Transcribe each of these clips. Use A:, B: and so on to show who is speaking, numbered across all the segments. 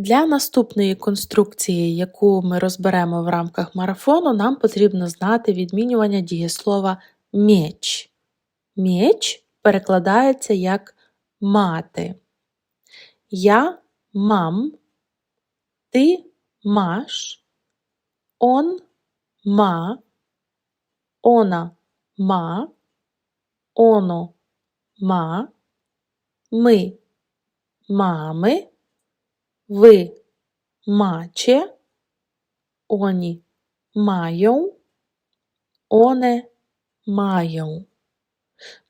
A: Для наступної конструкції, яку ми розберемо в рамках марафону, нам потрібно знати відмінювання дієслова меч. Меч перекладається як мати. Я мам, ти маш, он ма, она ма, оно ма, ми мами, ви маче, они маją, one маją.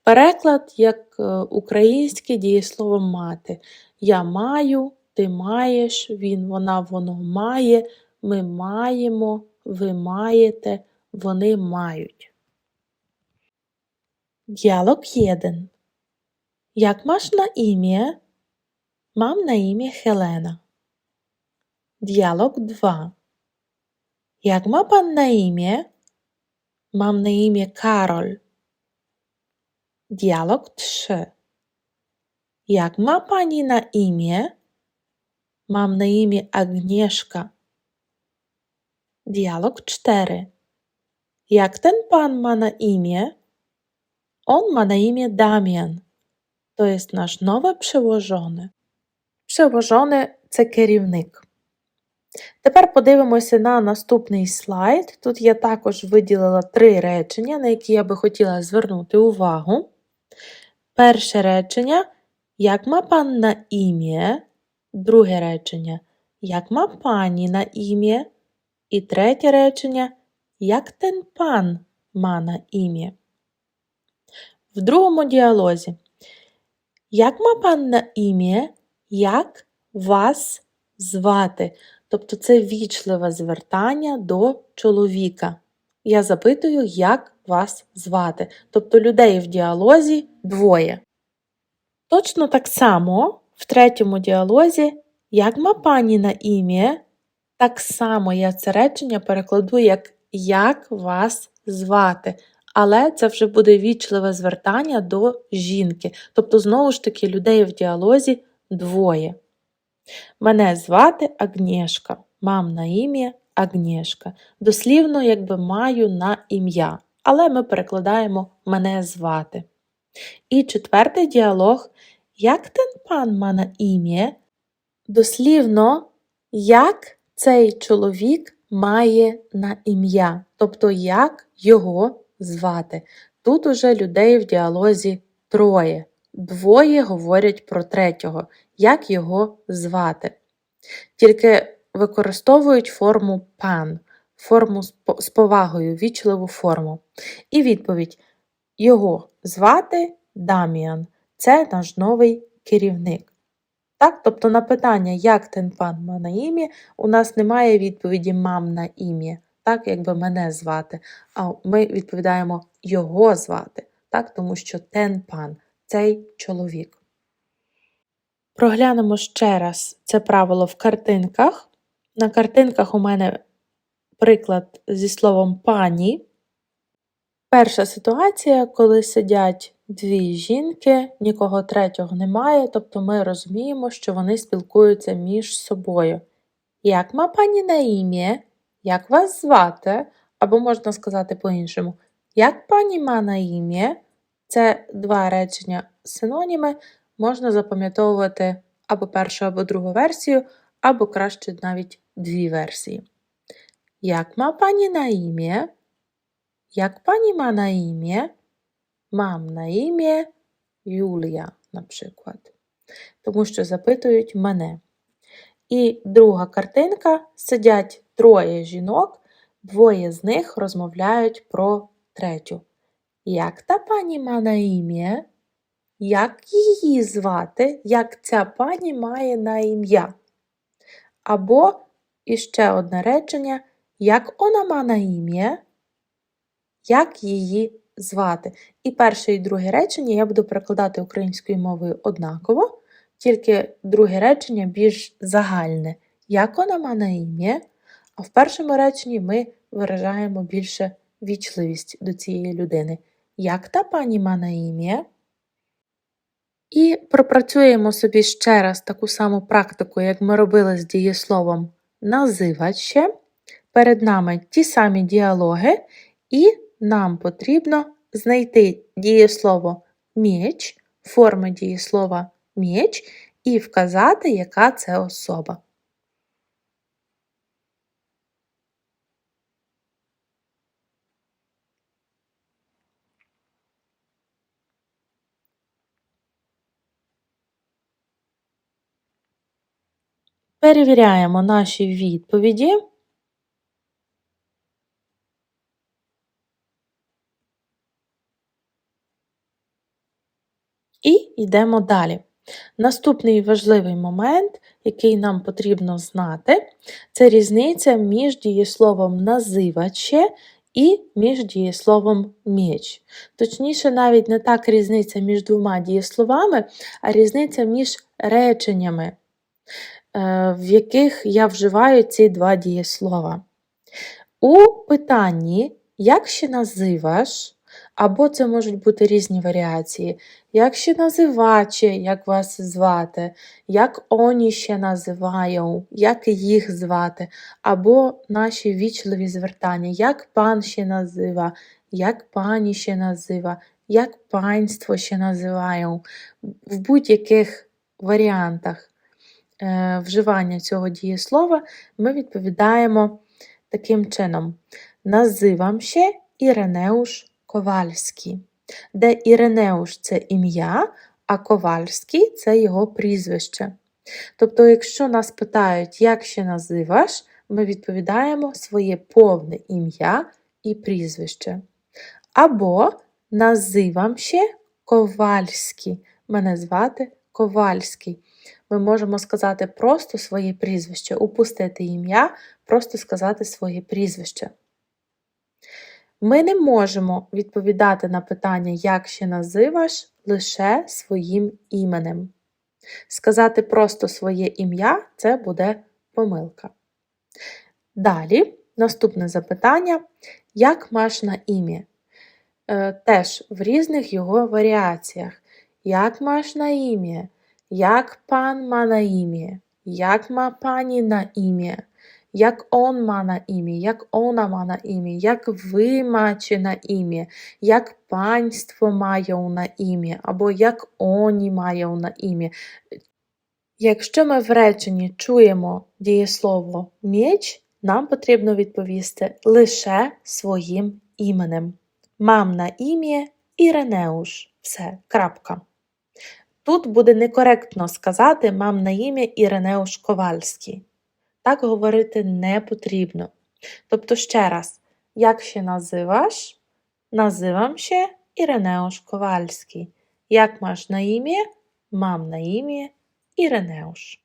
A: Переклад як е, українське дієслово мати. Я маю, ти маєш, він, вона, воно має, ми маємо, ви маєте, вони мають. Діалог 1. Як masz na imię? Mam na imię Helena. Dialog 2. Jak ma pan na imię? Mam na imię Karol. Dialog 3. Jak ma pani na imię? Mam na imię Agnieszka. Dialog 4. Jak ten pan ma na imię? On ma na imię Damian. To jest nasz nowy przełożony. Przełożony – to kierownik. Тепер подивимося на наступний слайд. Тут я також виділила три речення, на які я би хотіла звернути увагу. Перше речення як ма пан на ім'я? Друге речення як ма пані на ім'я? І третє речення як ten пан ма на ім'я? В другому діалозі. Як ма пан на ім'я? Як вас звати? Тобто це вічливе звертання до чоловіка. Я запитую, як вас звати. Тобто людей в діалозі двоє. Точно так само в третьому діалозі, як ма пані на ім'я, так само я це речення перекладу як як вас звати. Але це вже буде вічливе звертання до жінки. Тобто, знову ж таки, людей в діалозі двоє. Мене звати Агнєшка. Мам на ім'я Агнєшка. Дослівно, якби маю на ім'я. Але ми перекладаємо мене звати. І четвертий діалог. Як ten пан ма на ім'я? Дослівно, як цей чоловік має на ім'я, тобто як його звати. Тут уже людей в діалозі троє. Двоє говорять про третього, як його звати. Тільки використовують форму пан, форму з повагою, вічливу форму. І відповідь: Його звати Даміан. Це наш новий керівник. Так, тобто на питання, як ten пан ма на ім'я, у нас немає відповіді мам на ім'я, так, якби мене звати. А ми відповідаємо його звати, так, тому що ten пан цей чоловік. Проглянемо ще раз це правило в картинках. На картинках у мене приклад зі словом пані. Перша ситуація, коли сидять дві жінки, нікого третього немає, тобто ми розуміємо, що вони спілкуються між собою. Як ма пані на ім'я? Як вас звати? Або можна сказати по-іншому. Як пані ма на ім'я? Це два речення синоніми, можна запам'ятовувати або першу, або другу версію, або краще навіть дві версії. Як ма пані на ім'я? Як пані ма на ім'я? Мам на ім'я Юлія, наприклад. Тому що запитують мене. І друга картинка сидять троє жінок, двоє з них розмовляють про третю. Як та пані ма ім'я? Як її звати? Як ця пані має на ім'я? Або іще одне речення, як вона ма ім'я? Як її звати? І перше і друге речення я буду перекладати українською мовою однаково, тільки друге речення більш загальне. Як вона ма ім'я? А в першому реченні ми виражаємо більше вічливість до цієї людини. Як та пані ма на ім'я? І пропрацюємо собі ще раз таку саму практику, як ми робили з дієсловом називать ще. Перед нами ті самі діалоги, і нам потрібно знайти дієслово м'яч, форми дієслова м'яч і вказати, яка це особа. Перевіряємо наші відповіді. І йдемо далі. Наступний важливий момент, який нам потрібно знати, це різниця між дієсловом називаче і між дієсловом міч. Точніше, навіть не так різниця між двома дієсловами, а різниця між реченнями, в яких я вживаю ці два дієслова. У питанні, як ще називаш, або це можуть бути різні варіації. Як ще називаче, як вас звати, як оні ще називаю, як їх звати, або наші вічливі звертання, як пан ще назива, як пані ще назива, як панство ще називаю. В будь-яких варіантах. е, вживання цього дієслова ми відповідаємо таким чином: називам ще Іренеуш Ковальський, де Іренеуш це ім'я, а Ковальський це його прізвище. Тобто, якщо нас питають, як ще називаш, ми відповідаємо своє повне ім'я і прізвище. Або називам ще Ковальський. Мене звати Ковальський. Ми можемо сказати просто своє прізвище, упустити ім'я, просто сказати своє прізвище. Ми не можемо відповідати на питання, як ще називаш, лише своїм іменем. Сказати просто своє ім'я це буде помилка. Далі, наступне запитання: як маш на ім'я? Е, теж в різних його варіаціях. Як маш на ім'я? Як пан ма на ім'я? Як ма пані на ім'я? як он ма на ім'я, як она ма на ім'я, як ви маче на ім'я, як панство має на ім'я, або як оні має на ім'я. Якщо ми в реченні чуємо дієслово міч, нам потрібно відповісти лише своїм іменем. Мам на ім'я Іренеуш. Все, крапка. Тут буде некоректно сказати мам на ім'я Іренеуш Ковальський. Так говорити не потрібно. Тобто, ще раз, як ще називаш? Називам ще Іренеуш Ковальський. Як маєш на ім'я? Мам на ім'я Іренеуш.